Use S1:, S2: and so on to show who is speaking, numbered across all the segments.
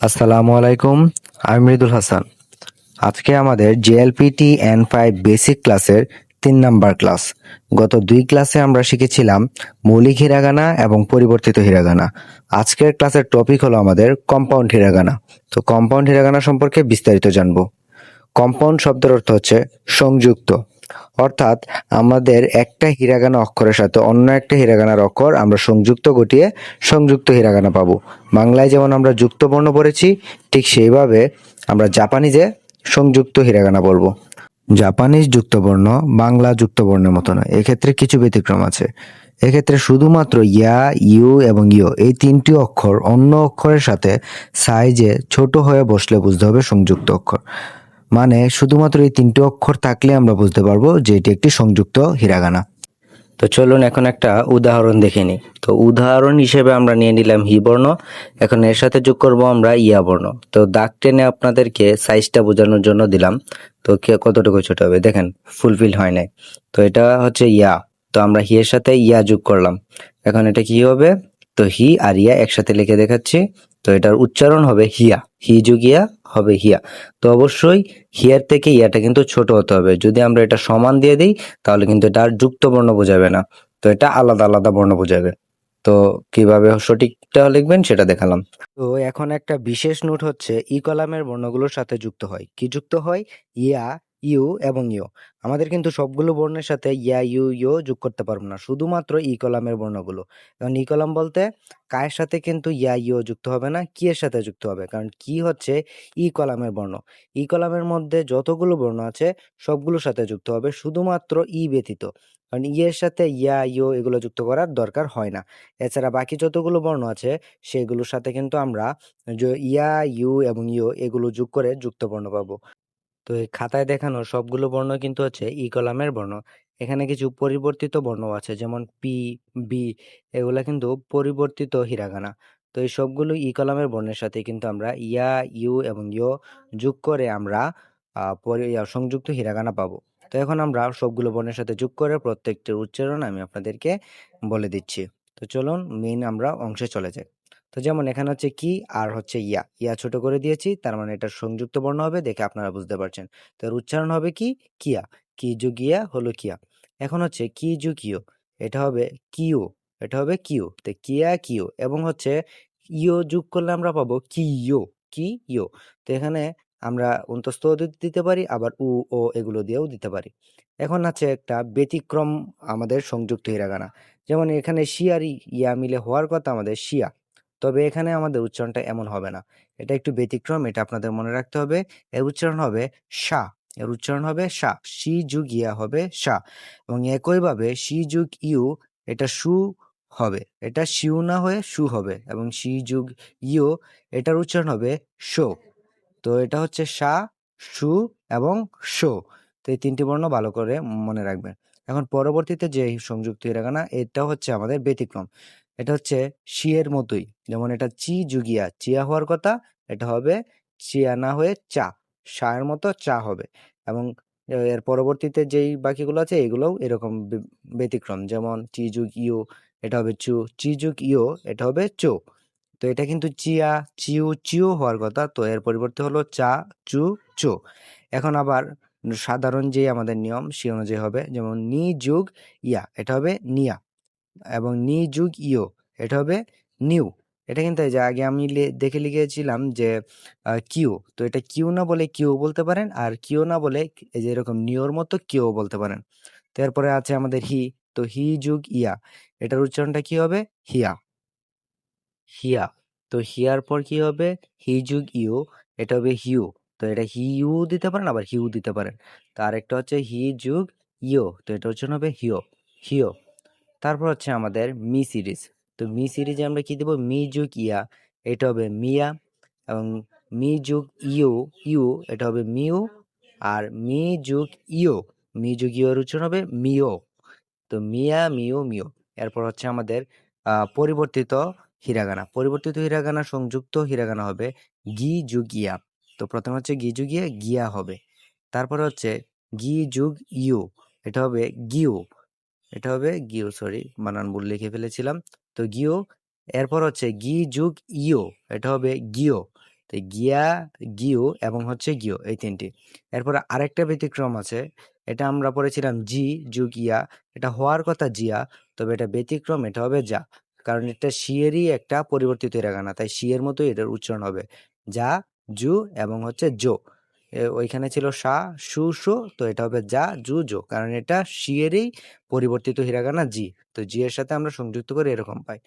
S1: আসসালামু আলাইকুম, আমি মৃদুল হাসান। আজকে আমাদের জেএলপিটি এন ফাইভ বেসিক ক্লাসের তিন নাম্বার ক্লাস গত দুই ক্লাসে আমরা শিখেছিলাম মৌলিক হিরাগানা এবং পরিবর্তিত হিরাগানা আজকের ক্লাসের টপিক হলো আমাদের কম্পাউন্ড হিরাগানা তো কম্পাউন্ড হিরাগানা সম্পর্কে বিস্তারিত জানব। কম্পাউন্ড শব্দের অর্থ হচ্ছে সংযুক্ত। অর্থাৎ আমাদের একটা হিরাগানা অক্ষরের সাথে অন্য একটা হিরাগানার অক্ষর আমরা সংযুক্ত ঘটিয়ে সংযুক্ত হিরাগানা পাবো। বাংলায় যেমন আমরা যুক্ত বর্ণ পড়েছি, ঠিক সেইভাবে আমরা জাপানিজে সংযুক্ত হিরাগানা বলব জাপানিজ যুক্তবর্ণ বাংলা যুক্তবর্ণের মতো নয়, এক্ষেত্রে কিছু ব্যতিক্রম আছে। এক্ষেত্রে শুধুমাত্র ইয়া, ইউ এবং ইও এই তিনটি অক্ষর অন্য অক্ষরের সাথে সাইজে ছোট হয়ে বসলে বুঝতে হবে সংযুক্ত অক্ষর। মানে শুধুমাত্র এই তিনটি অক্ষর থাকলে আমরা বুঝতে পারব যে এটি একটি সংযুক্ত হিরাগানা। তো চলুন এখন একটা উদাহরণ দেখে নিই। তো উদাহরণ হিসেবে আমরা নিয়ে নিলাম হি বর্ণ, এখন এর সাথে যোগ করব আমরা ইয়া বর্ণ। তো দাগ টেনে আপনাদেরকে সাইজটা বোঝানোর জন্য দিলাম। তো কে, কতটুকু ছোট হবে? দেখেন ফুলফিল হয় নাই। তো এটা হচ্ছে ইয়া। তো আমরা হি এর সাথে ইয়া যোগ করলাম। এখন এটা কি হবে? তো হি আর ইয়া একসাথে লিখে দেখাচ্ছি। তো এটার উচ্চারণ হবে হিয়া। হি যোগ ইয়া হবে হিয়া। তো অবশ্যই হিয়ার থেকে ইয়াটা কিন্তু ছোট হতে হবে। যদি আমরা এটা সমান দিয়ে দিই, তাহলে কিন্তু এটা আর যুক্ত বর্ণ বোঝাবে না। তো এটা আলাদা আলাদা বর্ণ বোঝাবে। তো কীভাবে সঠিকটা লিখবেন সেটা দেখালাম। তো এখন একটা বিশেষ নোট হচ্ছে ই কলামের বর্ণগুলোর সাথে যুক্ত হয়। কি যুক্ত হয়? ইয়া ইউ এবং ইউ। আমাদের কিন্তু সবগুলো বর্ণের সাথে ইয়া, ইউ ইউ যোগ করতে পারব না। শুধুমাত্র ই কলামের বর্ণগুলো। কারণ ই কলাম বলতে কায়ের সাথে কিন্তু ইয়া, ইউ যুক্ত হবে না, কি এর সাথে যুক্ত হবে? কারণ কি হচ্ছে ই কলামের বর্ণ। ই কলামের মধ্যে যতগুলো বর্ণ আছে, সবগুলোর সাথে যুক্ত হবে, শুধুমাত্র ই ব্যতীত। কারণ ই এর সাথে ইয়া, ইউ এগুলো যুক্ত করার দরকার হয় না। এছাড়া বাকি যতগুলো বর্ণ আছে, সেগুলোর সাথে কিন্তু আমরা ইয়া, ইউ এবং ইউ এগুলো যোগ করে যুক্ত বর্ণ পাবো। তো এই খাতায় দেখানো সবগুলো বর্ণ কিন্তু হচ্ছে ই কলামের বর্ণ। এখানে কিছু পরিবর্তিত বর্ণ আছে, যেমন পি, বি, এগুলা কিন্তু পরিবর্তিত হিরাগানা। তো এই সবগুলো ই কলামের বর্ণের সাথে কিন্তু আমরা ইয়া, ইউ এবং ইউ যোগ করে আমরা সংযুক্ত হিরাগানা পাবো। তো এখন আমরা সবগুলো বর্ণের সাথে যোগ করে প্রত্যেকটির উচ্চারণ আমি আপনাদেরকে বলে দিচ্ছি। তো চলুন মেইন আমরা অংশে চলে যাই। তো যেমন এখানে হচ্ছে কি আর হচ্ছে ইয়া। ইয়া ছোট করে দিয়েছি, তার মানে এটা সংযুক্ত বর্ণ হবে দেখে আপনারা বুঝতে পারছেন। তো এর উচ্চারণ হবে কি? কিয়া। কি যুগ ইয়া হলো কিয়া। এখন হচ্ছে কি যুগ ইও এটা হবে কিউ এটা হবে কিউ তো কিয়া কিউ এবং হচ্ছে ইও যোগ করলে আমরা পাবো কি ইয়ো কি ইয়ো তো এখানে আমরা অন্তস্থ দিতে পারি, আবার উ, ও এগুলো দিয়েও দিতে পারি। এখন আছে একটা ব্যতিক্রম আমাদের সংযুক্ত হিরাগানা। যেমন এখানে শিয়ারি ইয়া মিলে হওয়ার কথা আমাদের শিয়া। তবে এখানে আমাদের উচ্চারণটা এমন হবে না। এটা একটু ব্যতিক্রম, এটা আপনাদের মনে রাখতে হবে। এর উচ্চারণ হবে সা। এর উচ্চারণ হবে সা। সি যুগ ইয়া হবে সা। এবং একইভাবে সি যুগ ইউ, এটা সু হবে। এটা শিউ না হয়ে সু হবে। এবং সি যুগ ইউ, এটার উচ্চারণ হবে শো তো এটা হচ্ছে সা, সু এবং শো তো এই তিনটি বর্ণ ভালো করে মনে রাখবেন। এখন পরবর্তীতে যে সংযুক্ত হিরাগানা এটা হচ্ছে আমাদের ব্যতিক্রম। এটা হচ্ছে শিয়ের মতোই। যেমন এটা চি যুগিয়া, চিয়া হওয়ার কথা, এটা হবে চিয়া না হয়ে চা, শায়ের মতো চা হবে। এবং এর পরবর্তীতে যেই বাকিগুলো আছে, এগুলোও এরকম ব্যতিক্রম। যেমন চি যুগ ইউ এটা হবে চু, চি যুগ ইউ এটা হবে চো। তো এটা কিন্তু চিয়া, চিউ চিউ হওয়ার কথা, তো এর পরিবর্তে হলো চা, চু, চো। এখন আবার সাধারণ যে আমাদের নিয়ম, সে অনুযায়ী হবে। যেমন নি যুগ ইয়া, এটা হবে নিয়া। এবং নি যুগ ইও এটা হবে নিউ। এটা কিন্তু এই যে আগে আমি দেখে লিখেছিলাম যে কিউ। তো এটা কিউ না বলে কিউ বলতে পারেন, আর কিউ না বলে এই যে এরকম নিওর মতো কিউ বলতে পারেন। তো এরপরে আছে আমাদের হি, তো হি যুগ ইয়া। এটার উচ্চারণটা কি হবে? হিয়া। হিয়া। তো হিয়ার পর কি হবে? হি যুগ ইউ এটা হবে হিউ। তো এটা হি ইউ দিতে পারেন, আবার হিউ দিতে পারেন। তো আরেকটা হচ্ছে হি যুগ ইও তো এটা উচ্চারণ হবে হিও হিও তারপর হচ্ছে আমাদের মি সিরিজ। তো মি সিরিজে আমরা কি দেবো? মি যুগ ইয়া, এটা হবে মিয়া এবং মি যুগ ইউ ইউ এটা হবে মিউ আর মি যুগ ইও মি যুগ ইউর উচ্চারণ হবে মিও তো মিয়া মিও মিও এরপর হচ্ছে আমাদের পরিবর্তিত হিরাগানা। পরিবর্তিত হিরাগানা সংযুক্ত হিরাগানা হবে গি যুগ ইয়া। তো প্রথমে হচ্ছে গি যুগ ইয়া, গিয়া হবে। তারপরে হচ্ছে গি যুগ ইউ এটা হবে গিউ এটা হবে গিও, সরি বানান ভুল লিখে ফেলেছিলাম। তো গিও, এরপর হচ্ছে গি যুগ ইও, এটা হবে গিও। তো গিয়া, গিও এবং হচ্ছে গিও এই তিনটি। এরপর আরেকটা ব্যতিক্রম আছে, এটা আমরা পড়েছিলাম জি যুগ ইয়া, এটা হওয়ার কথা জিয়া, তবে এটা ব্যতিক্রম, এটা হবে যা, কারণ এটা শিয়েরই একটা পরিবর্তিত হিরাগানা তাই শিয়ের মতোই এটার উচ্চারণ হবে, যা জু এবং হচ্ছে জো ওইখানে ছিল সা, সু, সো, তো এটা হবে যা, জু, জো। কারণ এটা শিয়েরই পরিবর্তিত হিরাগানা জি। তো জি এর সাথে আমরা সংযুক্ত করে এরকম পাই।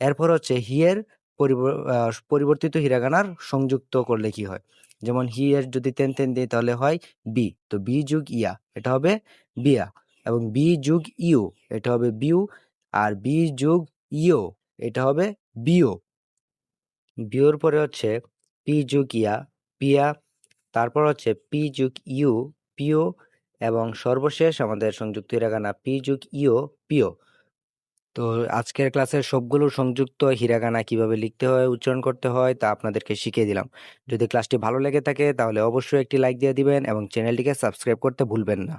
S1: এরপর হচ্ছে হিয়ের পরিব- পরিবর্তিত হিরাগানার সংযুক্ত করলে কি হয়? যেমন হিয়ের যদি তেন তেন দিই তাহলে হয় বি। তো বি যুগ ইয়া, এটা হবে বিয়া। এবং বি যুগ ইউ, এটা হবে বিউ। আর বি যুগ ইও, এটা হবে বিও। বিওর পরে হচ্ছে পি যুগ ইয়া, পিয়া তারপর হচ্ছে পি যুগ ইউ পিও এবং সর্বশেষ আমাদের সংযুক্ত হিরাগানা পি যুগ ইও পিও তো আজকের ক্লাসের সবগুলো সংযুক্ত হিরাগানা কীভাবে লিখতে হয়, উচ্চারণ করতে হয় তা আপনাদেরকে শিখিয়ে দিলাম। যদি ক্লাসটি ভালো লেগে থাকে তাহলে অবশ্যই একটি লাইক দিয়ে দিবেন এবং চ্যানেলটিকে সাবস্ক্রাইব করতে ভুলবেন না।